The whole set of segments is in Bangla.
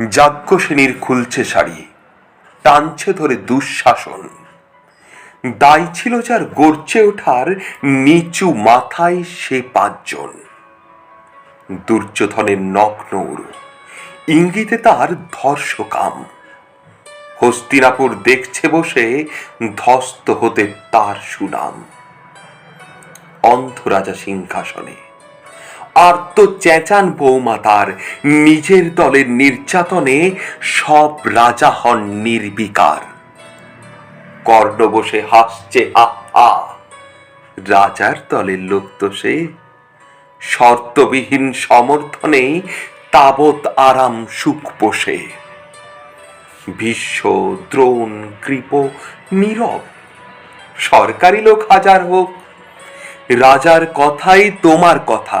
যাজ্ঞসেনীর খুলছে শাড়ি টানছে ধরে দুঃশাসন। দায় ছিল যার গর্জে ওঠার, নিচু মাথায় সে পাঁচজন। দুর্যোধনের নগ্ন ইঙ্গিতে তার ধর্ষকাম। হস্তিনাপুর দেখছে বসে ধস্ত হতে তার সুনাম। অন্ধরাজা সিংহাসনে আর তো চেঁচান বৌমা তার। নিজের দলের নির্যাতনে সব রাজা হন নির্বিকার। কর্ণ বসে হাসছে হা হা রাজার দলের লোক তো সে। শর্তবিহীন সমর্থনে তাবৎ আরাম সুখ পোষে। ভীষ্ম, দ্রোণ, কৃপ, নীরব। সরকারি লোক হাজার হোক। রাজার কথাই তোমার কথা।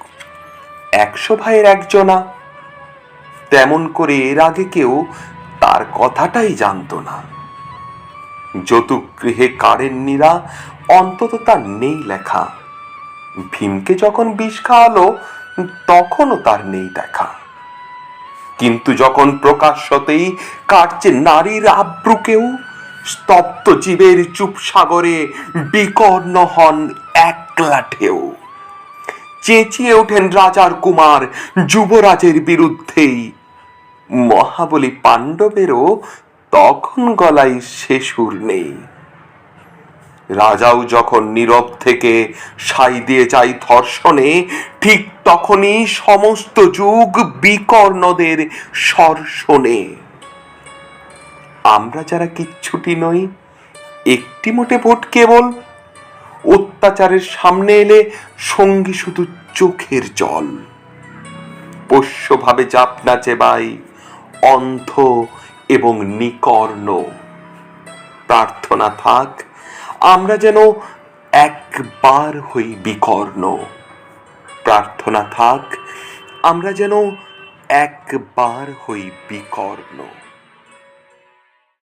একশো ভাইয়ের একজনা। তেমন করে এর আগে কেউ তার কথাটাই জানতো না। যতুক গৃহে কারেন্নিরা অন্তত তার নেই লেখা। ভীমকে যখন বিষ খাওয়ালো, তখনও তার নেই দেখা। কিন্তু যখন প্রকাশ্যতেই কাটছে নারীর আব্রুকেও, স্তব্ধ জীবের চুপ সাগরে বিকর্ণ হন একলা ঢেউ চেঁচিয়ে ওঠেন রাজার কুমার যুবরাজের বিরুদ্ধেই। মহাবলী পাণ্ডবেরও তখন গলায় সে সুর নেই। রাজাও যখন নীরব থেকে সাই দিয়ে যায় ধর্ষণে, ঠিক তখনই সমস্ত যুগ বিকর্ণদের সর্ষণে আমরা যারা কিচ্ছুটি নই, একটি মোটে ভোট কেবল অত্যাচারের সামনে এলে সঙ্গী শুধু চোখের জল। পোষ্যভাবে জাপ নাচে বাই, অন্ধ এবং নিকর্ণ। প্রার্থনা থাক, আমরা যেন একবার হই বিকর্ণ। প্রার্থনা থাক, আমরা যেন একবার হই বিকর্ণ।